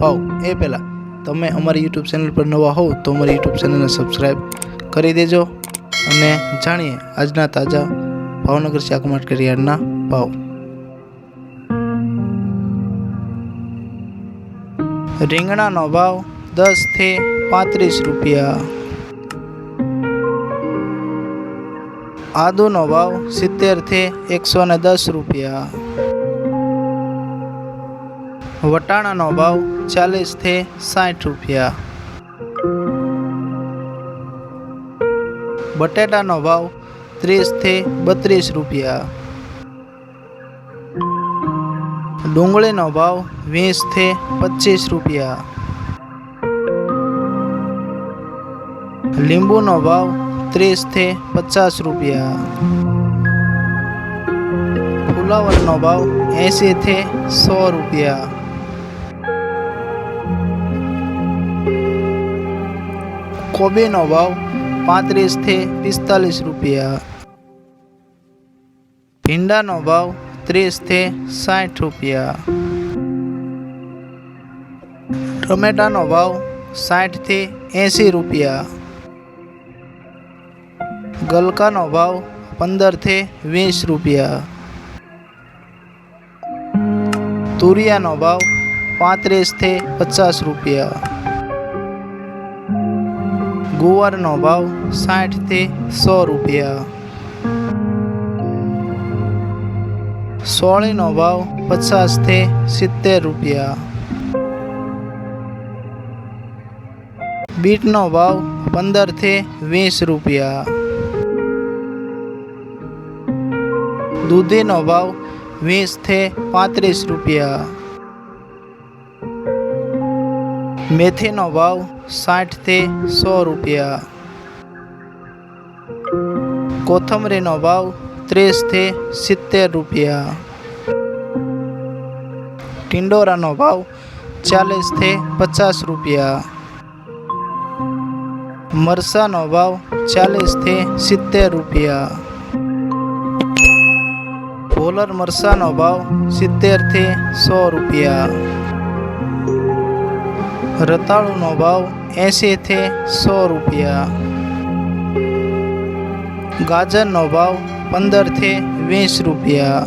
ભાવ એ પહેલાં. તમે અમારી યુટ્યુબ ચેનલ પર નવા હોવ તો અમારી યુટ્યુબ ચેનલને સબસ્ક્રાઈબ કરી દેજો અને જાણીએ આજના તાજા ભાવનગર શાક માર્કેટ યાર્ડના ભાવ. રીંગણાનો ભાવ દસથી પાંત્રીસ રૂપિયા. આદુનો ભાવ સિત્તેરથી એકસો ને દસ રૂપિયા. વટાણાનો ભાવ ચાલીસથી સાઠ રૂપિયા. બટેટાનો ભાવ ત્રીસથી બત્રીસ રૂપિયા. ડુંગળીનો ભાવ વીસથી પચીસ રૂપિયા. લીંબુનો ભાવ ત્રીસથી પચાસ રૂપિયા. ફુલાવરનો ભાવ એંશીથી સો રૂપિયા. કોબીનો ભાવ પાંત્રીસથી પિસ્તાલીસ રૂપિયા. ભીંડાનો ભાવ ત્રીસથી સાઠ રૂપિયા. ટમેટાનો ભાવ સાઠથી એંસી રૂપિયા. ગલકાનો ભાવ પંદરથી વીસ રૂપિયા. તુરિયાનો ભાવ પાંત્રીસથી પચાસ રૂપિયા. ગુવારનો ભાવ સાઠથી સો રૂપિયા. સોળીનો ભાવ પચાસથી સિત્તેર રૂપિયા. બીટનો ભાવ પંદરથી વીસ રૂપિયા. દૂધીનો ભાવ વીસથી પાંત્રીસ રૂપિયા. મેથીનો ભાવ સાઠથી સો રૂપિયા. કોથમરીનો ભાવ ત્રીસથી સિત્તેર રૂપિયા. ટિંડોરાનો ભાવ ચાલીસથી પચાસ રૂપિયા. મરસાનો ભાવ ચાલીસથી સિત્તેર રૂપિયા. ભોલર મરસાનો ભાવ સિત્તેરથી સો રૂપિયા. રતાળુનો ભાવ એંશીથી સો રૂપિયા. ગાજરનો ભાવ પંદરથી વીસ રૂપિયા.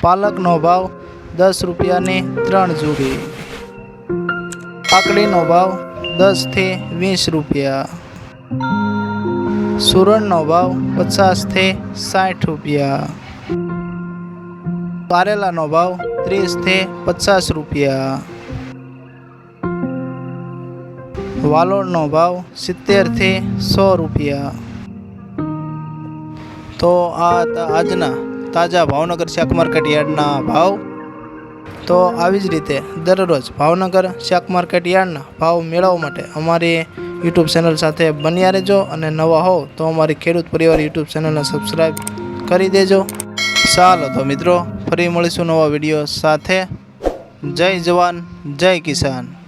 પાલકનો ભાવ દસ રૂપિયાની ત્રણ જોડી. કાકડીનો ભાવ દસથી વીસ રૂપિયા. સુરણનો ભાવ પચાસથી સાઠ રૂપિયા. કારેલાનો ભાવ ત્રીસથી પચાસ રૂપિયા. વાલોળનો ભાવ સિત્તેરથી સો રૂપિયા. તો આ આજના તાજા ભાવનગર શાક માર્કેટ યાર્ડના ભાવ. તો આવી જ રીતે દરરોજ ભાવનગર શાક માર્કેટ યાર્ડના ભાવ મેળવવા માટે અમારી યુટ્યુબ ચેનલ સાથે બન્યા રહેજો અને નવા હો તો અમારી ખેડૂત પરિવાર યુટ્યુબ ચેનલને સબસ્ક્રાઈબ કરી દેજો. ચાલો તો મિત્રો ફરી મળીશું નવા વીડિયો સાથે. જય જવાન જય કિસાન.